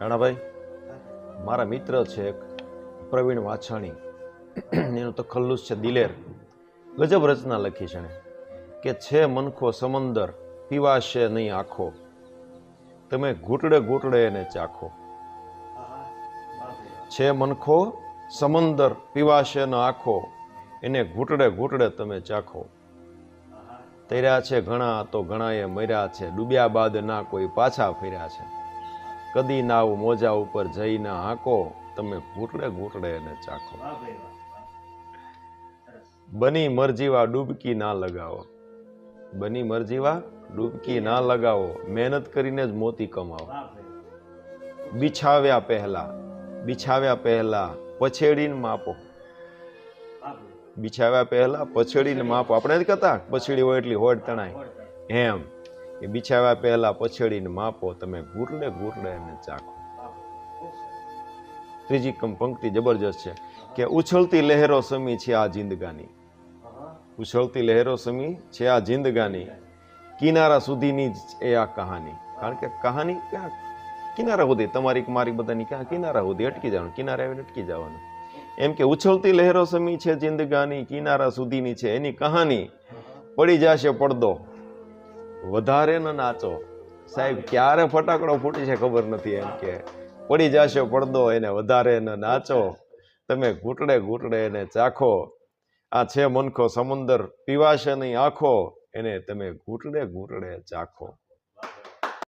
રાણાભાઈ, મારા મિત્ર છે એક પ્રવીણ વાછાણી. એનું તો ખલ્લુસ છે દિલેર. ગજબ રચના લખી છે કે છે મનખો સમંદર, પીવાશે નહીં આખો. તમે ઘૂંટડે ઘૂંટડે એને ચાખો. છે મનખો સમંદર, પીવાશે ન આખો. એને ઘૂંટડે ઘૂંટડે તમે ચાખો. તૈર્યા છે ઘણા તો ઘણાએ મર્યા છે. ડૂબ્યા બાદ ના કોઈ પાછા ફર્યા છે. કદી ના મોજા ઉપર જઈને હાંકો તમે ઘૂંટડે ઘૂંટડે એને ચાખો. બની મરજીવા ડૂબકી ના લગાવો. બની મરજીવા ડૂબકી ના લગાવો. મહેનત કરીને જ મોતી કમાવો. બિછાવ્યા પહેલા બિછાવ્યા પહેલા પછેડીને માપો. બિછાવ્યા પહેલા પછેડીને માપો. આપણે જ કહેતા પછેડી હોય એટલી હોડ તણાય. એમ. એ બિછાવ્યા પહેલા પછેડીને માપો, તમે ગુરડે ગુરડે એને ચાખો. ત્રીજી પંક્તિ જબરજસ્ત છે કે ઉછળતી લહેરો સમી છે આ જિંદગાની. ઉછળતી લહેરો સમી છે આ જિંદગાની. કિનારા સુધીની જ એ આ કહાની. કારણ કે કહાની ક્યાં કિનારા સુધી, તમારી મારી બધાની ક્યાં કિનારા સુધી? અટકી જવાનું, કિનારે આવીને અટકી જવાનું. એમ કે ઉછળતી લહેરો સમી છે જિંદગાની, કિનારા સુધીની છે એની કહાની. પડી જશે પડદો. વધારે ન નાચો. સાહેબ, ક્યારે ફટાકડો ફૂટી છે ખબર નથી એમ કે પડી જશે પડદો એને વધારે ન નાચો. તમે ઘૂંટડે ઘૂંટડે એને ચાખો. આ છે મનખો સમુદર પીવાશે નહીં આખો, એને તમે ઘૂંટડે ઘૂંટડે ચાખો.